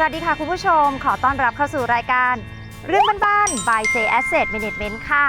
สวัสดีค่ะคุณผู้ชม ขอต้อนรับเข้าสู่รายการ เรื่องบ้านๆ by J Asset Management ค่ะ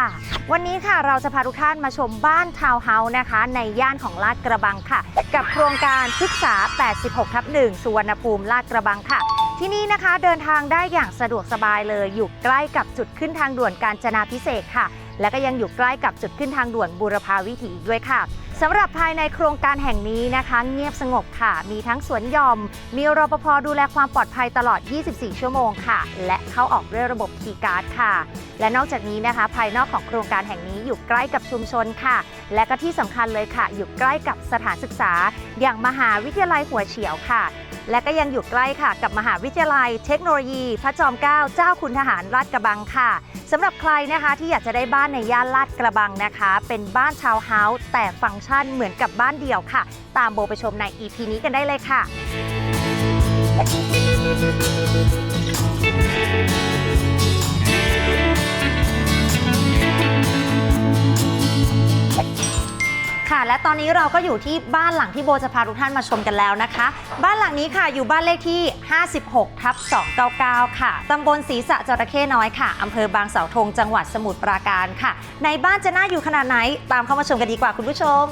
วันนี้ค่ะเราจะพาทุกท่านมาชมบ้านทาวน์เฮาส์นะคะ ในย่านของลาดกระบังค่ะ กับโครงการพฤกษา 86ทับ1สุวรรณภูมิลาดกระบังค่ะ ที่นี่นะคะเดินทางได้อย่างสะดวกสบายเลยอยู่ใกล้กับจุดขึ้นทางด่วนกาญจนาพิเศษค่ะ และก็ยังอยู่ใกล้กับจุดขึ้นทางด่วนบูรพาวิถีอีกด้วยค่ะสำหรับภายในโครงการแห่งนี้นะคะ เงียบสงบค่ะ มีทั้งสวนหย่อม มีรปภดูแลความปลอดภัยตลอด 24 ชั่วโมงค่ะ และเข้าออกด้วยระบบคีย์การ์ดค่ะ และนอกจากนี้นะคะ ภายนอกของโครงการแห่งนี้อยู่ใกล้กับชุมชนค่ะ และก็ที่สำคัญเลยค่ะ อยู่ใกล้กับสถานศึกษา อย่างมหาวิทยาลัยหัวเฉียวค่ะ และก็ยังอยู่ใกล้ค่ะกับมหาวิทยาลัยเทคโนโลยี พระจอมเกล้าเจ้าคุณทหารลาดกระบังค่ะสำหรับใครนะคะที่อยากจะได้บ้านในย่านลาดกระบังนะคะ เป็นบ้านชาวเฮาส์แต่ฟังก์ชันเหมือนกับบ้านเดี่ยวค่ะ ตามโบไปชมใน EP นี้กันได้เลยค่ะ ค่ะ และตอนนี้เราก็อยู่ที่บ้านหลังที่โบจะพาทุกท่านมาชมกันแล้วนะคะ บ้านหลังนี้ค่ะอยู่บ้านเลขที่ 56ทับ299 ค่ะตำบลศรีสะจระเข้น้อยค่ะอำเภอบางเสาธงจังหวัดสมุทรปราการค่ะ ในบ้านจะน่าอยู่ขนาดไหนตามเข้ามาชมกันดีกว่าคุณผู้ชม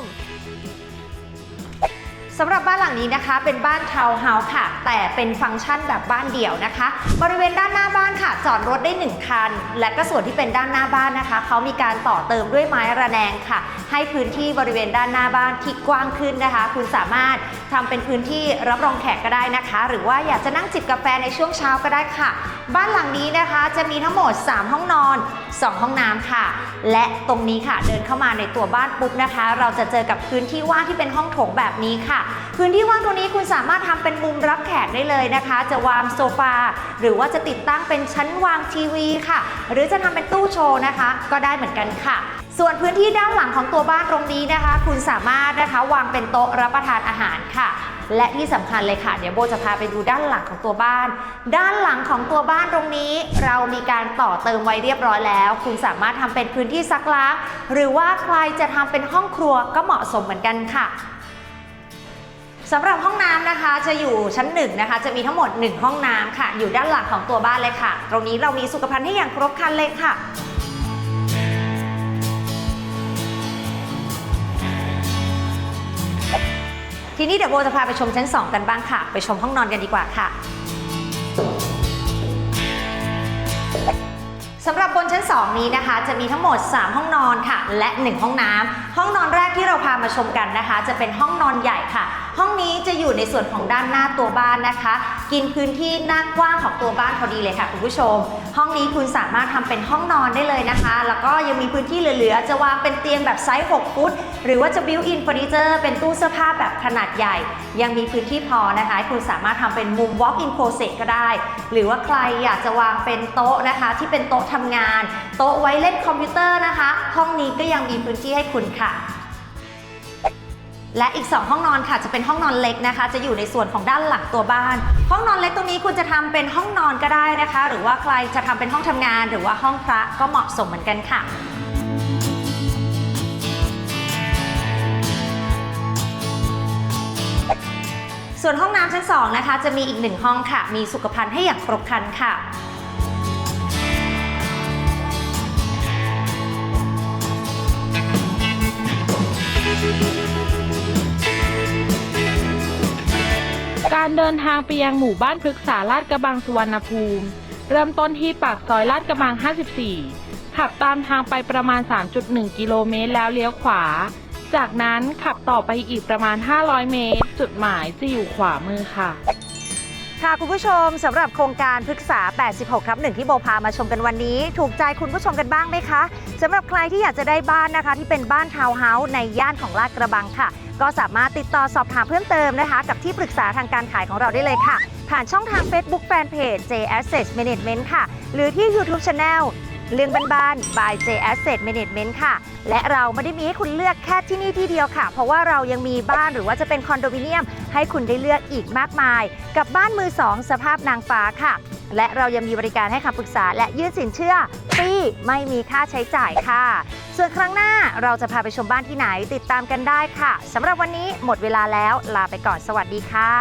สำหรับบ้านหลังนี้นะคะ เป็นบ้านทาวน์เฮาส์ค่ะ แต่เป็นฟังก์ชันแบบบ้านเดี่ยวนะคะ บริเวณด้านหน้าบ้านค่ะ จอดรถได้ 1 คัน และก็ส่วนที่เป็นด้านหน้าบ้านนะคะ เขามีการต่อเติมด้วยไม้ระแนงค่ะ ให้พื้นที่บริเวณด้านหน้าบ้านที่กว้างขึ้นนะคะ คุณสามารถทำเป็นพื้นที่รับรองแขกก็ได้นะคะ หรือว่าอยากจะนั่งจิบกาแฟในช่วงเช้าก็ได้ค่ะ บ้านหลังนี้นะคะ จะมีทั้งหมด 3 ห้องนอน 2 ห้องน้ำค่ะ และตรงนี้ค่ะเดินเข้ามาในตัวบ้านปุ๊บนะคะ เราจะเจอกับพื้นที่ว่างที่เป็นห้องโถงแบบนี้ค่ะพื้นที่ว่างตรงนี้คุณสามารถทำเป็นมุมรับแขกได้เลยนะคะ จะวางโซฟาหรือว่าจะติดตั้งเป็นชั้นวางทีวีค่ะ หรือจะทำเป็นตู้โชว์นะคะ ก็ได้เหมือนกันค่ะ ส่วนพื้นที่ด้านหลังของตัวบ้านตรงนี้นะคะ คุณสามารถนะคะวางเป็นโต๊ะรับประทานอาหารค่ะและที่สำคัญเลยค่ะ เดี๋ยวโบจะพาไปดูด้านหลังของตัวบ้าน ด้านหลังของตัวบ้านตรงนี้ เรามีการต่อเติมไว้เรียบร้อยแล้ว คุณสามารถทำเป็นพื้นที่ซักล้างหรือว่าใครจะทำเป็นห้องครัวก็เหมาะสมเหมือนกันค่ะ สำหรับห้องน้ำนะคะจะอยู่ชั้นหนึ่งนะคะ จะมีทั้งหมด 1 ห้องน้ำค่ะ อยู่ด้านหลังของตัวบ้านเลยค่ะ ตรงนี้เรามีสุขภัณฑ์ให้อย่างครบครันเลยค่ะทีนี้เดี๋ยวโบจะพาไปชมชั้น 2 กันบ้างค่ะ ไปชมห้องนอนกันดีกว่าค่ะสำหรับบนชั้น 2 นี้นะคะ จะมีทั้งหมด 3 ห้องนอนค่ะ และ 1 ห้องน้ำห้องนอนแรกที่เราพามาชมกันนะคะ จะเป็นห้องนอนใหญ่ค่ะ ห้องนี้จะอยู่ในส่วนของด้านหน้าตัวบ้านนะคะ กินพื้นที่หน้ากว้างของตัวบ้านพอดีเลยค่ะคุณผู้ชม ห้องนี้คุณสามารถทำเป็นห้องนอนได้เลยนะคะ แล้วก็ยังมีพื้นที่เหลือๆ จะวางเป็นเตียงแบบไซส์ 6 ฟุต หรือว่าจะบิวอินเฟอร์นิเจอร์เป็นตู้เสื้อผ้าแบบขนาดใหญ่ ยังมีพื้นที่พอนะคะ คุณสามารถทำเป็นมุม walk in closet ก็ได้ หรือว่าใครอยากจะวางเป็นโต๊ะนะคะ ที่เป็นโต๊ะทำงาน โต๊ะไว้เล่นคอมพิวเตอร์นะคะ ห้องนี้ก็ยังมีพื้นที่ให้คุณค่ะ และอีก 2 ห้องนอนค่ะจะเป็นห้องนอนเล็กนะคะ จะอยู่ในส่วนของด้านหลังตัวบ้าน ห้องนอนเล็กตรงนี้คุณจะทำเป็นห้องนอนก็ได้นะคะ หรือว่าใครจะทำเป็นห้องทำงาน หรือว่าห้องพระก็เหมาะสมเหมือนกันค่ะส่วนห้องน้ำชั้น2นะคะจะมีอีกหนึ่งห้องค่ะ มีสุขภัณฑ์ให้อย่างครบครันค่ะ การเดินทางไปยังหมู่บ้านพฤกษาลาดกระบังสุวรรณภูมิ เริ่มต้นที่ปากซอยลาดกระบัง 54 ขับตามทางไปประมาณ 3.1 กิโลเมตรแล้วเลี้ยวขวา จากนั้นขับต่อไปอีกประมาณ 500 เมตร จุดหมายจะอยู่ขวามือค่ะ ค่ะคุณผู้ชมสำหรับโครงการพฤกษา 86 ทับหนึ่งที่โบพามาชมกันวันนี้ ถูกใจคุณผู้ชมกันบ้างไหมคะสำหรับใครที่อยากจะได้บ้านนะคะ ที่เป็นบ้านทาวน์เฮาส์ในย่านของลาดกระบังค่ะ ก็สามารถติดต่อสอบถามเพิ่มเติมนะคะ กับที่ปรึกษาทางการขายของเราได้เลยค่ะ ผ่านช่องทาง Facebook Fanpage J Asset Management ค่ะ หรือที่ YouTube Channel เรื่องบ้านๆ by J Asset Management ค่ะ และเราไม่ได้มีให้คุณเลือกแค่ที่นี่ที่เดียวค่ะ เพราะว่าเรายังมีบ้านหรือว่าจะเป็นคอนโดมิเนียม ให้คุณได้เลือกอีกมากมาย กับบ้านมือสองสภาพนางฟ้าค่ะ และเรายังมีบริการให้คำปรึกษา และยื่นสินเชื่อฟรีไม่มีค่าใช้จ่ายค่ะ ส่วนครั้งหน้าเราจะพาไปชมบ้านที่ไหนติดตามกันได้ค่ะสำหรับวันนี้หมดเวลาแล้วลาไปก่อนสวัสดีค่ะ